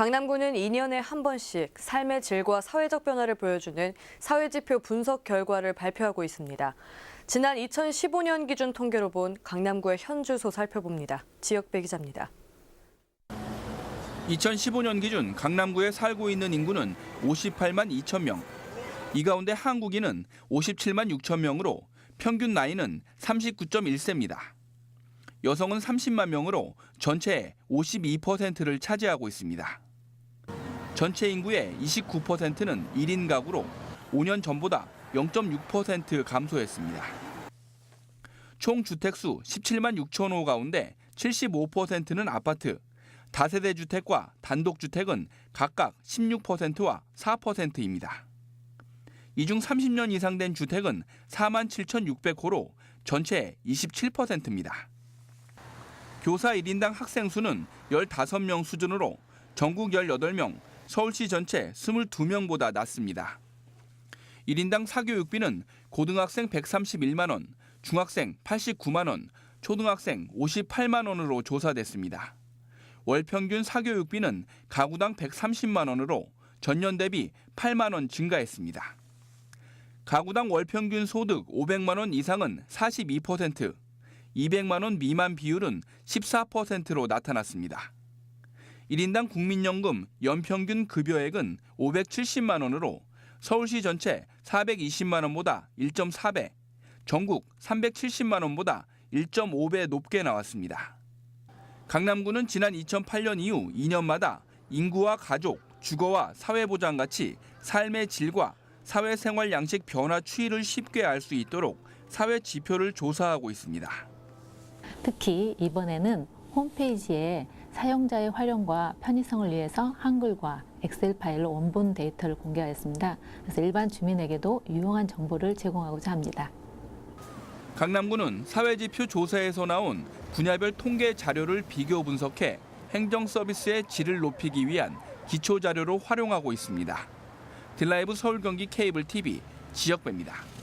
강남구는 2년에 한 번씩 삶의 질과 사회적 변화를 보여주는 사회지표 분석 결과를 발표하고 있습니다. 지난 2015년 기준 통계로 본 강남구의 현 주소 살펴봅니다. 지역배 기자입니다. 2015년 기준 강남구에 살고 있는 인구는 58만 2천 명. 이 가운데 한국인은 57만 6천 명으로 평균 나이는 39.1세입니다. 여성은 30만 명으로 전체의 52%를 차지하고 있습니다. 전체 인구의 29%는 1인 가구로 5년 전보다 0.6% 감소했습니다. 총 주택수 17만 6천 호 가운데 75%는 아파트, 다세대 주택과 단독 주택은 각각 16%와 4%입니다. 이 중 30년 이상 된 주택은 4만 7,600호로 전체 27%입니다. 교사 1인당 학생 수는 15명 수준으로 전국 18명, 서울시 전체 22명보다 낮습니다. 1인당 사교육비는 고등학생 131만 원, 중학생 89만 원, 초등학생 58만 원으로 조사됐습니다. 월 평균 사교육비는 가구당 130만 원으로 전년 대비 8만 원 증가했습니다. 가구당 월 평균 소득 500만 원 이상은 42%, 200만 원 미만 비율은 14%로 나타났습니다. 1인당 국민연금 연평균 급여액은 570만 원으로 서울시 전체 420만 원보다 1.4배, 전국 370만 원보다 1.5배 높게 나왔습니다. 강남구는 지난 2008년 이후 2년마다 인구와 가족, 주거와 사회보장 같이 삶의 질과 사회생활 양식 변화 추이를 쉽게 알 수 있도록 사회 지표를 조사하고 있습니다. 특히 이번에는 홈페이지에 사용자의 활용과 편의성을 위해서 한글과 엑셀 파일로 원본 데이터를 공개하였습니다. 그래서 일반 주민에게도 유용한 정보를 제공하고자 합니다. 강남구는 사회지표 조사에서 나온 분야별 통계 자료를 비교 분석해 행정 서비스의 질을 높이기 위한 기초 자료로 활용하고 있습니다. 딜라이브 서울 경기 케이블 TV 지역배입니다.